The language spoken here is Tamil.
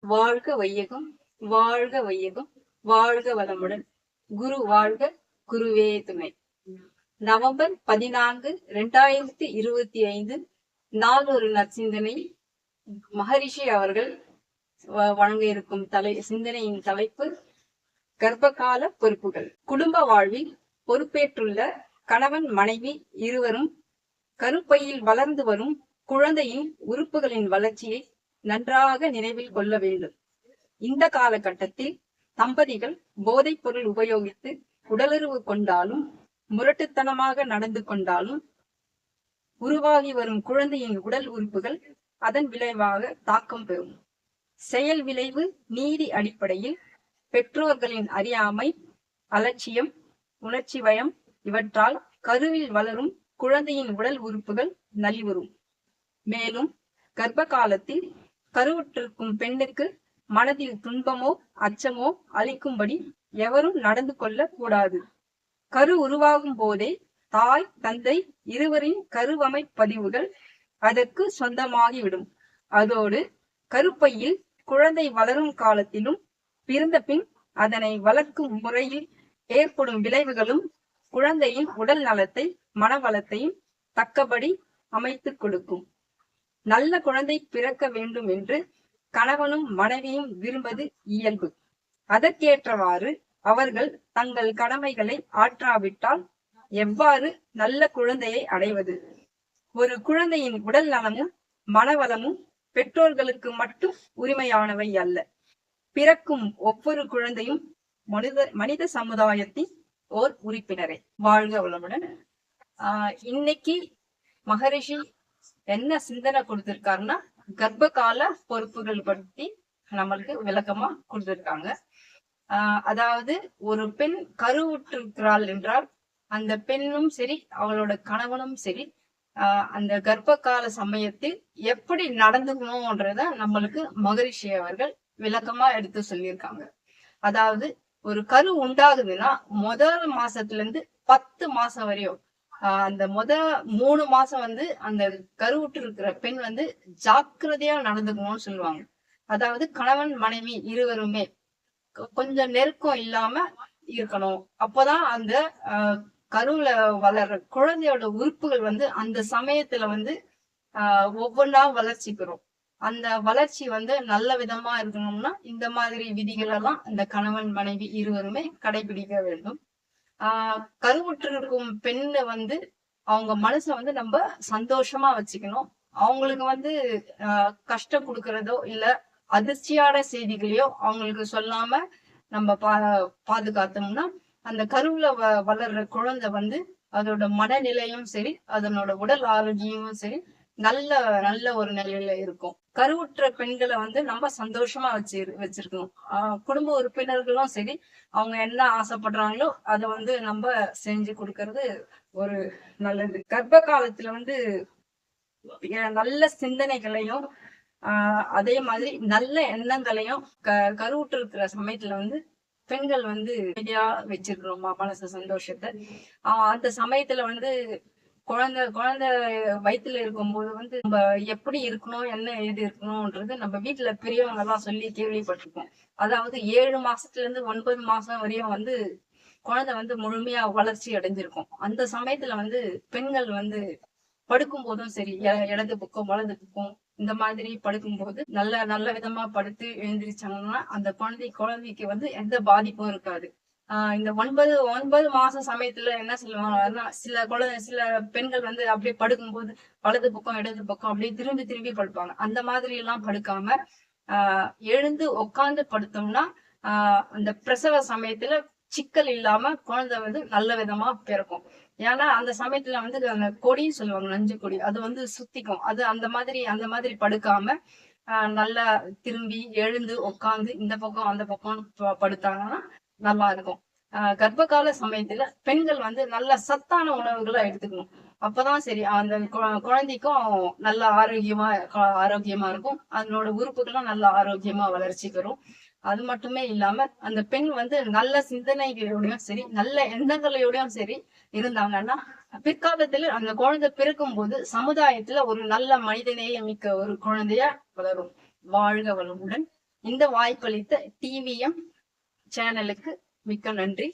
வாழ்க வையகம் வாழ்க வையகம் வாழ்க வளமுடன். குரு வாழ்க குருவே துணை. நவம்பர் பதினான்கு இரண்டாயிரத்தி இருபத்தி ஐந்து நாளொரு நற்சிந்தனை. மகரிஷி அவர்கள் வ- வழங்க இருக்கும் தலை சிந்தனையின் தலைப்பு கர்ப்பகால பொறுப்புகள். குடும்ப வாழ்வில் பொறுப்பேற்றுள்ள கணவன் மனைவி இருவரும் கருப்பையில் வளர்ந்து வரும் குழந்தையின் உறுப்புகளின் வளர்ச்சியை நன்றாக நினைவில் கொள்ள வேண்டும். இந்த காலகட்டத்தில் தம்பதிகள் போதைப் பொருள் உபயோகித்து உடலுறவு கொண்டாலும் முரட்டுத்தனமாக நடந்து கொண்டாலும் உருவாகி வரும் குழந்தையின் உடல் உறுப்புகள் அதன் விளைவாக தாக்கம் பெறும். செயல் விளைவு நீதி அடிப்படையில் பெற்றோர்களின் அறியாமை அலட்சியம் உணர்ச்சி வயம் இவற்றால் கருவில் வளரும் குழந்தையின் உடல் உறுப்புகள் நலிவுறும். மேலும் கர்ப்ப காலத்தில் கருவுற்றிருக்கும் பெண்ணுக்கு மனதில் துன்பமோ அச்சமோ அளிக்கும்படி எவரும் நடந்து கொள்ள கூடாது கரு உருவாகும் போதே தாய் தந்தை இருவரின் கருவமை பதிவுகள் அதற்கு சொந்தமாகிவிடும். அதோடு கருப்பையில் குழந்தை வளரும் காலத்திலும் பிறந்த பின் அதனை வளர்க்கும் முறையில் ஏற்படும் விளைவுகளும் குழந்தையின் உடல் நலத்தை மனவளத்தையும் தக்கபடி அமைத்துக் கொடுக்கும். நல்ல குழந்தை பிறக்க வேண்டும் என்று கணவனும் மனைவியும் விரும்பது இயல்பு. அதற்கேற்றவாறு அவர்கள் தங்கள் கடமைகளை ஆற்றாவிட்டால் எவ்வாறு நல்ல குழந்தையை அடைவது? ஒரு குழந்தையின் உடல் நலமும் மனவளமும் பெற்றோர்களுக்கு மட்டும் உரிமையானவை அல்ல. பிறக்கும் ஒவ்வொரு குழந்தையும் மனித மனித சமுதாயத்தின் ஓர் உறுப்பினரே. வாழ்க வளமுடன். ஆஹ் இன்னைக்கு மகரிஷி என்ன சிந்தனை கொடுத்திருக்காருன்னா கர்ப்ப கால பொறுப்புகள் பற்றி நம்மளுக்கு விளக்கமா கொடுத்திருக்காங்க. ஆஹ் அதாவது ஒரு பெண் கருவுற்றிருக்கிறாள் என்றால் அந்த பெண்ணும் சரி அவளோட கணவனும் சரி ஆஹ் அந்த கர்ப்ப கால சமயத்தில் எப்படி நடந்துக்கணும்ன்றத நம்மளுக்கு மகரிஷி அவர்கள் விளக்கமா எடுத்து சொல்லியிருக்காங்க. அதாவது ஒரு கரு உண்டாகுதுன்னா முதல் மாசத்துல இருந்து பத்து மாசம் வரையும் அந்த முத மூணு மாசம் வந்து அந்த கருவுற்று இருக்கிற பெண் வந்து ஜாக்கிரதையா நடந்துக்கணும்னு சொல்லுவாங்க. அதாவது கணவன் மனைவி இருவருமே கொஞ்சம் நெருக்கம் இல்லாம இருக்கணும். அப்பதான் அந்த ஆஹ் கருவுல வளர்ற குழந்தையோட உறுப்புகள் வந்து அந்த சமயத்துல வந்து ஆஹ் ஒவ்வொன்றா வளர்ச்சி பெறும். அந்த வளர்ச்சி வந்து நல்ல விதமா இருக்கணும்னா இந்த மாதிரி விதிகள் எல்லாம் அந்த கணவன் மனைவி இருவருமே கடைபிடிக்க வேண்டும். ஆஹ் கருவுற்று இருக்கும் பெண்ணை வந்து அவங்க மனசை வந்து நம்ம சந்தோஷமா வச்சுக்கணும். அவங்களுக்கு வந்து ஆஹ் கஷ்டம் கொடுக்கறதோ இல்ல அதிர்ச்சியான செய்திகளையோ அவங்களுக்கு சொல்லாம நம்ம பா பாதுகாத்தோம்னா அந்த கருவுல வ- வளர்ற குழந்தை வந்து அதோட மனநிலையும் சரி அதனோட உடல் ஆரோக்கியமும் சரி நல்ல நல்ல ஒரு நிலையில இருக்கும். கருவுற்ற பெண்களை வந்து நம்ம சந்தோஷமா வச்சு வச்சிருக்கணும். ஆஹ் குடும்ப உறுப்பினர்களும் சரி அவங்க என்ன ஆசைப்படுறாங்களோ அதை வந்து நம்ம செஞ்சு கொடுக்கறது ஒரு நல்லது. கர்ப்ப காலத்துல வந்து நல்ல சிந்தனைகளையும் ஆஹ் அதே மாதிரி நல்ல எண்ணங்களையும் க கருவுற்று இருக்கிற சமயத்துல வந்து பெண்கள் வந்து வச்சிருக்கிறோம் மனசு சந்தோஷத்தை. ஆஹ் அந்த சமயத்துல வந்து குழந்தை குழந்தை வயித்துல இருக்கும்போது வந்து நம்ம எப்படி இருக்கணும் என்ன ஏது இருக்கணும்ன்றது நம்ம வீட்டுல பெரியவங்க எல்லாம் சொல்லி கேள்விப்பட்டிருக்கோம். அதாவது ஏழு மாசத்துல இருந்து ஒன்பது மாசம் வரையும் வந்து குழந்தை வந்து முழுமையா வளர்ச்சி அடைஞ்சிருக்கும். அந்த சமயத்துல வந்து பெண்கள் வந்து படுக்கும் போதும் சரி இடது பக்கம் வலது பக்கம் இந்த மாதிரி படுக்கும்போது நல்ல நல்ல விதமா படுத்து எழுந்திரிச்சாங்கன்னா அந்த குழந்தை குழந்தைக்கு வந்து எந்த பாதிப்பும் இருக்காது. இந்த ஒன்பது ஒன்பது மாசம் சமயத்துல என்ன சொல்லுவாங்கன்னா சில குழந்தை சில பெண்கள் வந்து அப்படியே படுக்கும்போது வலது பக்கம் இடது பக்கம் அப்படியே திரும்பி திரும்பி படுப்பாங்க. அந்த மாதிரி எல்லாம் படுக்காம ஆஹ் எழுந்து உட்கார்ந்து படுத்தோம்னா ஆஹ் அந்த பிரசவ சமயத்துல சிக்கல் இல்லாம குழந்தை வந்து நல்ல விதமா பிறக்கும். ஏன்னா அந்த சமயத்துல வந்து அந்த கொடின்னு சொல்லுவாங்க நஞ்சு கொடி. அது வந்து சுத்திக்கும். அது அந்த மாதிரி அந்த மாதிரி படுக்காம ஆஹ் நல்லா திரும்பி எழுந்து உட்காந்து இந்த பக்கம் அந்த பக்கம் ப- படுத்தாங்கன்னா நல்லா இருக்கும். ஆஹ் கர்ப்ப கால சமயத்துல பெண்கள் வந்து நல்ல சத்தான உணவுகளை எடுத்துக்கணும். அப்பதான் சரி அந்த கு- குழந்தைக்கும் நல்ல ஆரோக்கியமா ஆரோக்கியமா இருக்கும். அதனோட உறுப்புகளும் நல்ல ஆரோக்கியமா வளர்ச்சி பெறும். அது மட்டுமே இல்லாம அந்த பெண் வந்து நல்ல சிந்தனைகளோடயும் சரி நல்ல எண்ணங்களோடயும் சரி இருந்தாங்கன்னா பிற்காலத்துல அந்த குழந்தை பிறக்கும் போது சமுதாயத்துல ஒரு நல்ல மனிதநேய மிக்க ஒரு குழந்தையா வளரும். வாழ்க வளமுடன். இந்த வாய்ப்பளித்த டிவிஎம் சேனலுக்கு மிக்க நன்றி.